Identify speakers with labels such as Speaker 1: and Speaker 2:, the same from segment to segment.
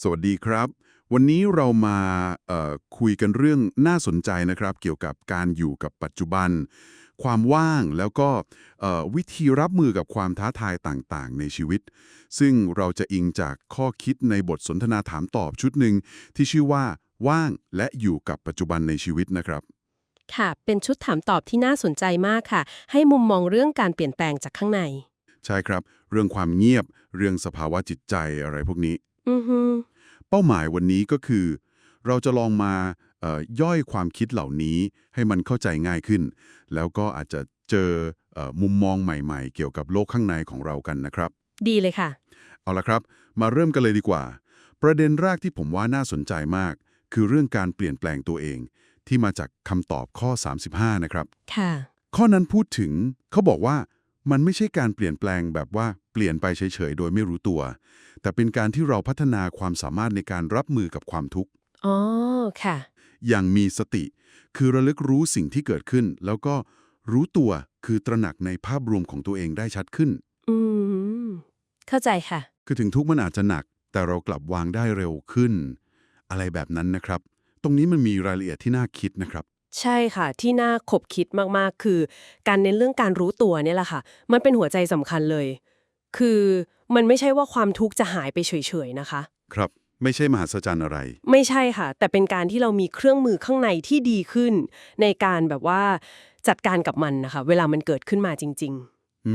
Speaker 1: สวัสดีครับ วันนี้เรามาเอ่อคุยกันเรื่องน่าสนใจนะครับ เกี่ยวกับการอยู่กับปัจจุบัน ความว่างแล้วก็เอ่อวิธีรับมือกับความท้าทายต่างๆ ในชีวิต ซึ่งเราจะอิงจากข้อคิดในบทสนทนาถามตอบชุดหนึ่งที่ชื่อว่า ว่างและอยู่กับปัจจุบันในชีวิตนะครับ
Speaker 2: ค่ะ เป็นชุดถามตอบที่น่าสนใจมากค่ะ ให้มุมมองเรื่องการเปลี่ยนแปลงจากข้างใน
Speaker 1: ใช่ครับ เรื่องความเงียบ เรื่องสภาวะจิตใจอะไรพวกนี้
Speaker 2: อือฮึ
Speaker 1: เป้าหมายวันนี้ก็คือ เราจะลองมาเอ่อย่อยความคิดเหล่านี้ให้มันเข้าใจง่ายขึ้น แล้วก็อาจจะเจอเออมุมมองใหม่ๆ เกี่ยวกับโลกข้างในของเรากันนะครับ
Speaker 2: ดีเลยค่ะ
Speaker 1: เอาละครับ มาเริ่มกันเลยดีกว่า ประเด็นแรกที่ผมว่าน่าสนใจมาก คือเรื่องการเปลี่ยนแปลงตัวเอง ที่มาจากคำตอบข้อ 35 นะครับ
Speaker 2: ค่ะ
Speaker 1: ข้อนั้นพูดถึงเขาบอกว่า มันไม่ใช่การเปลี่ยนแปลงแบบว่าเปลี่ยนไปเฉยๆ โดยไม่รู้ตัว แต่เป็นการที่เราพัฒนาความสามารถในการรับมือกับความทุกข์
Speaker 2: อ๋อค่ะ
Speaker 1: อย่างมีสติ คือระลึกรู้สิ่งที่เกิดขึ้น แล้วก็รู้ตัวคือตระหนักในภาพรวมของตัวเองได้ชัดขึ้น
Speaker 2: อืม เข้าใจค่ะ
Speaker 1: คือถึงทุกข์มันอาจจะหนัก แต่เรากลับวางได้เร็วขึ้น อะไรแบบนั้นนะครับ ตรงนี้มันมีรายละเอียดที่น่าคิดนะครับ
Speaker 2: ใช่ค่ะ ที่น่าขบคิดมากๆ คือ การเน้นเรื่องการรู้ตัวเนี่ยแหละค่ะ มันเป็นหัวใจสำคัญเลย คือมันไม่ใช่ว่าความทุกข์จะหายไปเฉยๆนะคะ
Speaker 1: ครับ ไม่ใช่มหัศจรรย์อะไร
Speaker 2: ไม่ใช่ค่ะ แต่เป็นการที่เรามีเครื่องมือข้างในที่ดีขึ้น ในการแบบว่าจัดการกับมันนะคะ เวลามันเกิดขึ้นมาจริง
Speaker 1: อื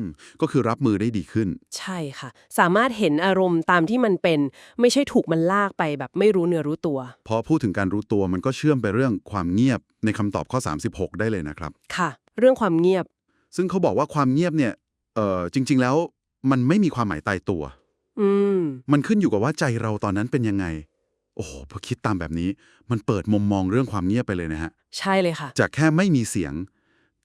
Speaker 1: ม ก็คือรับมือได้ดีขึ้น
Speaker 2: ๆใช่ค่ะ สามารถเห็นอารมณ์ตามที่มันเป็น ไม่ใช่ถูกมันลากไปแบบไม่รู้เนื้อรู้ตัว
Speaker 1: พอพูดถึงการรู้ตัวมันก็เชื่อมไปเรื่องความเงียบในคำตอบข้อ 36 ได้เลยนะครับ
Speaker 2: ค่ะ เรื่องความเงียบ
Speaker 1: ซึ่งเขาบอกว่าความเงียบเนี่ย เอ่อ จริง ๆ แล้วมันไม่มีความหมายตายตัว
Speaker 2: อืม
Speaker 1: มันขึ้นอยู่กับว่าใจเราตอนนั้นเป็นยังไง โอ้โหพอคิดตามแบบนี้ มันเปิดมุมมองเรื่องความเงียบไปเลยนะฮะ
Speaker 2: ใช่เลยค่ะ
Speaker 1: จากแค่ไม่มีเสียง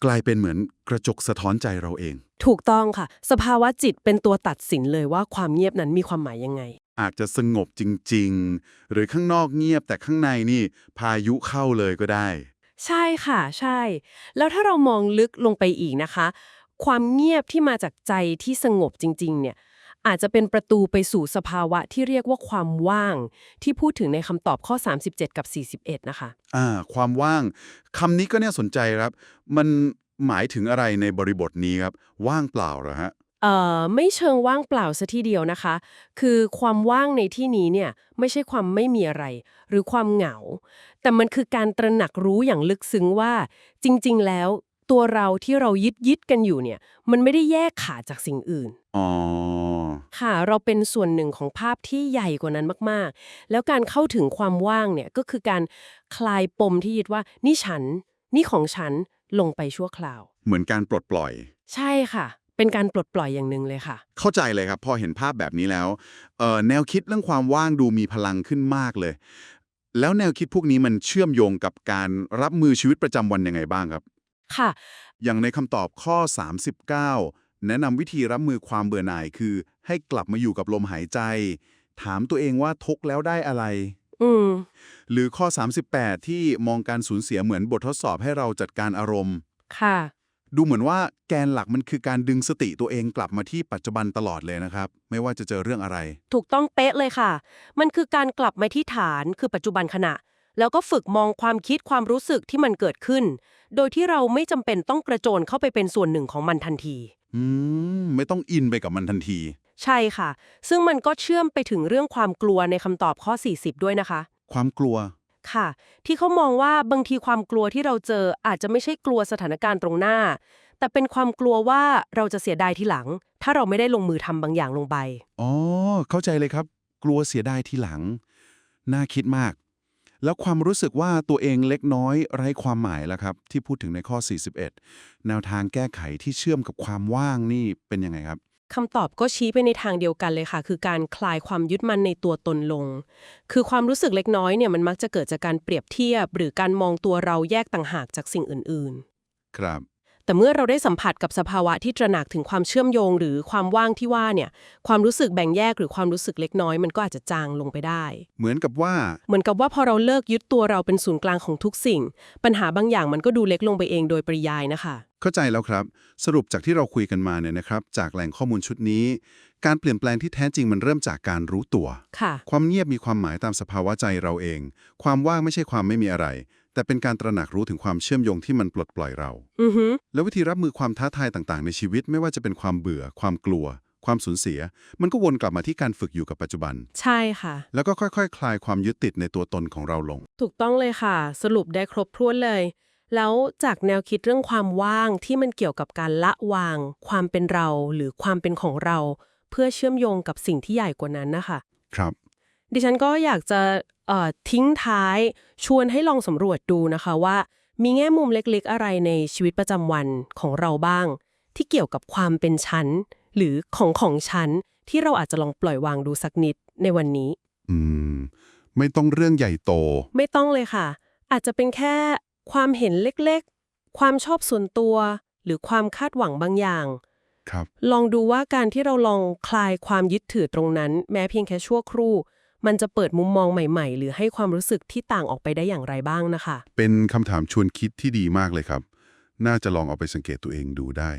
Speaker 1: กลายเป็นเหมือนกระจกสะท้อนใจเราเอง
Speaker 2: ถูกต้องค่ะ สภาวะจิตเป็นตัวตัดสินเลยว่าความเงียบนั้นมีความหมายยังไง
Speaker 1: อาจจะสงบจริง ๆ หรือข้างนอกเงียบแต่ข้างในนี่พายุเข้าเลยก็ได้
Speaker 2: ใช่ค่ะ ใช่ แล้วถ้าเรามองลึกลงไปอีกนะคะ ความเงียบที่มาจากใจที่สงบจริง ๆ เนี่ย อาจจะเป็นประตูไปสู่สภาวะที่เรียกว่าความว่าง ที่พูดถึงในคำตอบข้อ 37 กับ 41 นะคะ
Speaker 1: อ่า ความว่างคำนี้ก็น่าสนใจครับ มันหมายถึงอะไรในบริบทนี้ครับ ว่างเปล่าเหรอฮะ
Speaker 2: เอ่อไม่เชิงว่างเปล่าซะทีเดียวนะคะ คือความว่างในที่นี้เนี่ยไม่ใช่ความไม่มีอะไร หรือความเหงา แต่มันคือการตระหนักรู้อย่างลึกซึ้งว่า จริง ๆ แล้ว ตัวเราที่เรายึดยึดๆกันอยู่เนี่ย มันไม่ได้แยกขาดจากสิ่งอื่น
Speaker 1: อ๋อ
Speaker 2: ค่ะเราเป็นส่วนหนึ่งของภาพที่ใหญ่กว่านั้นมากๆ แล้วการเข้าถึงความว่างเนี่ยก็คือการคลายปมที่ยึดว่า นี่ฉัน นี่ของฉันลงไปชั่วคราว
Speaker 1: เหมือนการปลดปล่อย
Speaker 2: ใช่ค่ะ เป็นการปลดปล่อยอย่างหนึ่งเลยค่ะ
Speaker 1: เข้าใจเลยครับ พอเห็นภาพแบบนี้แล้วเอ่อแนวคิดเรื่องความว่างดูมีพลังขึ้นมากเลย แล้วแนวคิดพวกนี้มันเชื่อมโยงกับการรับมือชีวิตประจำวันยังไงบ้างครับ
Speaker 2: ค่ะ
Speaker 1: อย่างในคำตอบข้อ 39 แนะนำวิธีรับมือความเบื่อหน่ายคือ ให้กลับมาอยู่กับลมหายใจ ถามตัวเองว่าทุกข์แล้วได้อะไร
Speaker 2: อืม
Speaker 1: หรือข้อ 38 ที่มองการสูญเสียเหมือนบททดสอบให้เราจัดการอารมณ์
Speaker 2: ค่ะ
Speaker 1: ดูเหมือนว่าแกนหลักมันคือการดึงสติตัวเองกลับมาที่ปัจจุบันตลอดเลยนะครับ ไม่ว่าจะเจอเรื่องอะไร
Speaker 2: ถูกต้องเป๊ะเลยค่ะ มันคือการกลับมาที่ฐานคือปัจจุบันขณะ แล้วก็ฝึกมองความคิดความรู้สึกที่มันเกิดขึ้น โดยที่เราไม่จำเป็นต้องกระโจนเข้าไปเป็นส่วนหนึ่งของมันทันที
Speaker 1: อืม ไม่ต้องอินไปกับมันทันที
Speaker 2: ใช่ค่ะ ซึ่งมันก็เชื่อมไปถึงเรื่องความกลัวในคำตอบข้อ 40 ด้วยนะคะ
Speaker 1: ความกลัว
Speaker 2: ค่ะ ที่เขามองว่าบางทีความกลัวที่เราเจออาจจะไม่ใช่กลัวสถานการณ์ตรงหน้า แต่เป็นความกลัวว่าเราจะเสียดายทีหลัง ถ้าเราไม่ได้ลงมือทำบางอย่างลงไป
Speaker 1: อ๋อ เข้าใจเลยครับ กลัวเสียดายทีหลัง น่าคิดมาก แล้วความรู้สึกว่าตัวเองเล็กน้อยไร้ความหมายแล้วครับ ที่พูดถึงในข้อ 41 แนวทางแก้ไขที่เชื่อมกับความว่างนี่เป็นยังไงครับ
Speaker 2: คำตอบก็ชี้ไปในทางเดียวกันเลยค่ะ คือการคลายความยึดมั่นในตัวตนลง คือความรู้สึกเล็กน้อยเนี่ยมันมักจะเกิดจากการเปรียบเทียบ หรือการมองตัวเราแยกต่างหากจากสิ่งอื่น
Speaker 1: ครับ
Speaker 2: ๆ แต่เมื่อเราได้สัมผัสกับสภาวะที่ตระหนักถึงความเชื่อมโยง หรือความว่างที่ว่าเนี่ย ความรู้สึกแบ่งแยกหรือความรู้สึกเล็กน้อยมันก็อาจจะจางลงไปได้
Speaker 1: เหมือนกับว่า
Speaker 2: เหมือนกับว่าพอเราเลิกยึดตัวเราเป็นศูนย์กลางของทุกสิ่ง ปัญหาบางอย่างมันก็ดูเล็กลงไปเองโดยปริยายนะคะ
Speaker 1: เข้าใจแล้วครับ สรุปจากที่เราคุยกันมาเนี่ยนะครับ จากแหล่งข้อมูลชุดนี้ การเปลี่ยนแปลงที่แท้จริงมันเริ่มจากการรู้ตัว
Speaker 2: ค่ะ
Speaker 1: ความเงียบมีความหมายตามสภาวะใจเราเอง ความว่างไม่ใช่ความไม่มีอะไร แต่เป็นการตระหนักรู้ถึงความเชื่อมโยงที่มันปลดปล่อยเรา
Speaker 2: อือฮึ
Speaker 1: แล้ววิธีรับมือความท้าทายต่างๆ ในชีวิตไม่ว่าจะเป็นความเบื่อ ความกลัว ความสูญเสีย มันก็วนกลับมาที่การฝึกอยู่กับปัจจุบัน
Speaker 2: ใช่ค่ะ
Speaker 1: แล้วก็ค่อยๆคลายความยึดติดในตัวตนของเราลง
Speaker 2: ถูกต้องเลยค่ะ สรุปได้ครบถ้วนเลย แล้วจากแนวคิดเรื่องความว่างที่มันเกี่ยวกับการละวาง ความเป็นเราหรือความเป็นของเรา เพื่อเชื่อมโยงกับสิ่งที่ใหญ่กว่านั้นนะคะ
Speaker 1: ครับ
Speaker 2: ดิฉันก็อยากจะเอ่อทิ้งท้ายชวนให้ลองสำรวจดูนะคะว่า มีแง่มุมเล็กๆ อะไรในชีวิตประจำวันของเราบ้าง ที่เกี่ยวกับความเป็นชั้น หรือของของชั้นที่เราอาจจะลองปล่อยวางดูสักนิดในวันนี้
Speaker 1: อืม ไม่ต้องเรื่องใหญ่โต
Speaker 2: ไม่ต้องเลยค่ะ อาจจะเป็นแค่ความเห็นเล็กๆ ความชอบส่วนตัว หรือความคาดหวังบางอย่าง
Speaker 1: ครับ
Speaker 2: ลองดูว่าการที่เราลองคลายความยึดถือตรงนั้น แม้เพียงแค่ชั่วครู่ มันจะเปิดมุมมองใหม่ ๆ หรือให้ความรู้สึกที่ต่างออกไปได้อย่างไรบ้างนะคะ
Speaker 1: เป็นคำถามชวนคิดที่ดีมากเลยครับ น่าจะลองเอาไปสังเกตตัวเองดูได้